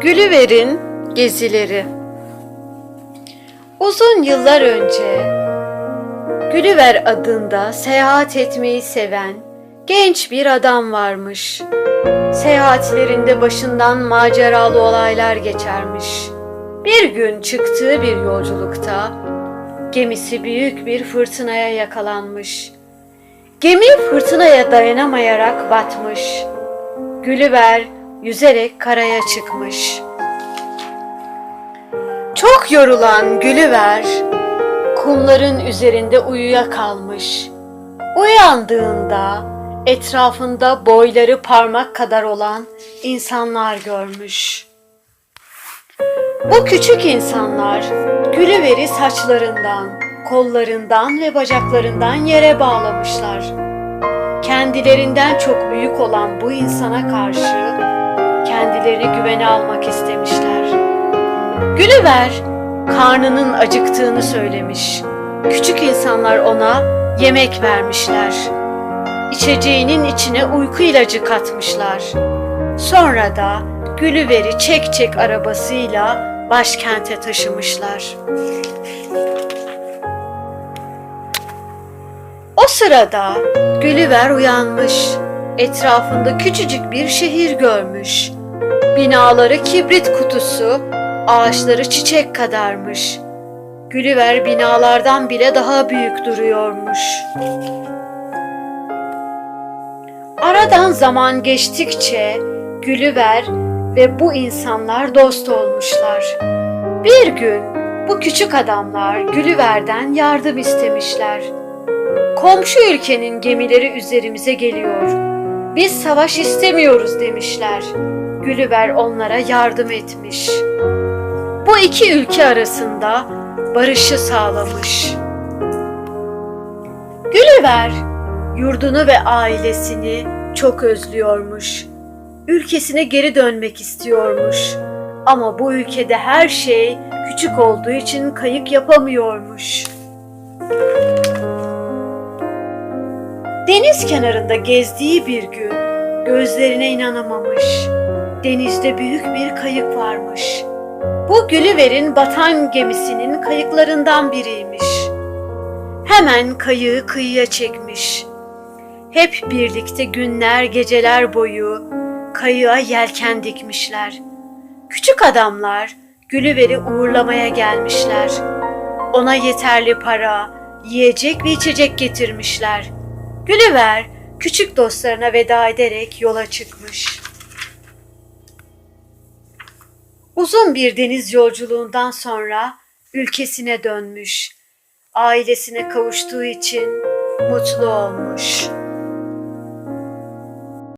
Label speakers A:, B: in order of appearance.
A: Gülüver'in gezileri Uzun yıllar önce Gülüver adında seyahat etmeyi seven genç bir adam varmış. Seyahatlerinde başından maceralı olaylar geçermiş. Bir gün çıktığı bir yolculukta gemisi büyük bir fırtınaya yakalanmış. Gemi fırtınaya dayanamayarak batmış. Gülüver yüzerek karaya çıkmış. Çok yorulan Gülüver kumların üzerinde uyuyakalmış. Uyandığında etrafında boyları parmak kadar olan insanlar görmüş. Bu küçük insanlar Gülüver'i saçlarından, kollarından ve bacaklarından yere bağlamışlar. Kendilerinden çok büyük olan bu insana karşı kendilerini güvene almak istemişler. Gülüver karnının acıktığını söylemiş. Küçük insanlar ona yemek vermişler. İçeceğinin içine uyku ilacı katmışlar. Sonra da Gülüver'i çek çek arabasıyla başkente taşımışlar. O sırada Gülüver uyanmış. Etrafında küçücük bir şehir görmüş. Binaları kibrit kutusu, ağaçları çiçek kadarmış. Gülüver binalardan bile daha büyük duruyormuş. Aradan zaman geçtikçe Gülüver ve bu insanlar dost olmuşlar. Bir gün bu küçük adamlar Gülüver'den yardım istemişler. Komşu ülkenin gemileri üzerimize geliyor. Biz savaş istemiyoruz demişler. Gülüver onlara yardım etmiş. Bu iki ülke arasında barışı sağlamış. Gülüver yurdunu ve ailesini çok özlüyormuş. Ülkesine geri dönmek istiyormuş. Ama bu ülkede her şey küçük olduğu için kayık yapamıyormuş. Deniz kenarında gezdiği bir gün gözlerine inanamamış. Denizde büyük bir kayık varmış. Bu Gülüver'in batan gemisinin kayıklarından biriymiş. Hemen kayığı kıyıya çekmiş. Hep birlikte günler geceler boyu kayığa yelken dikmişler. Küçük adamlar Gülüver'i uğurlamaya gelmişler. Ona yeterli para, yiyecek ve içecek getirmişler. Gülüver küçük dostlarına veda ederek yola çıkmış. Uzun bir deniz yolculuğundan sonra ülkesine dönmüş. Ailesine kavuştuğu için mutlu olmuş.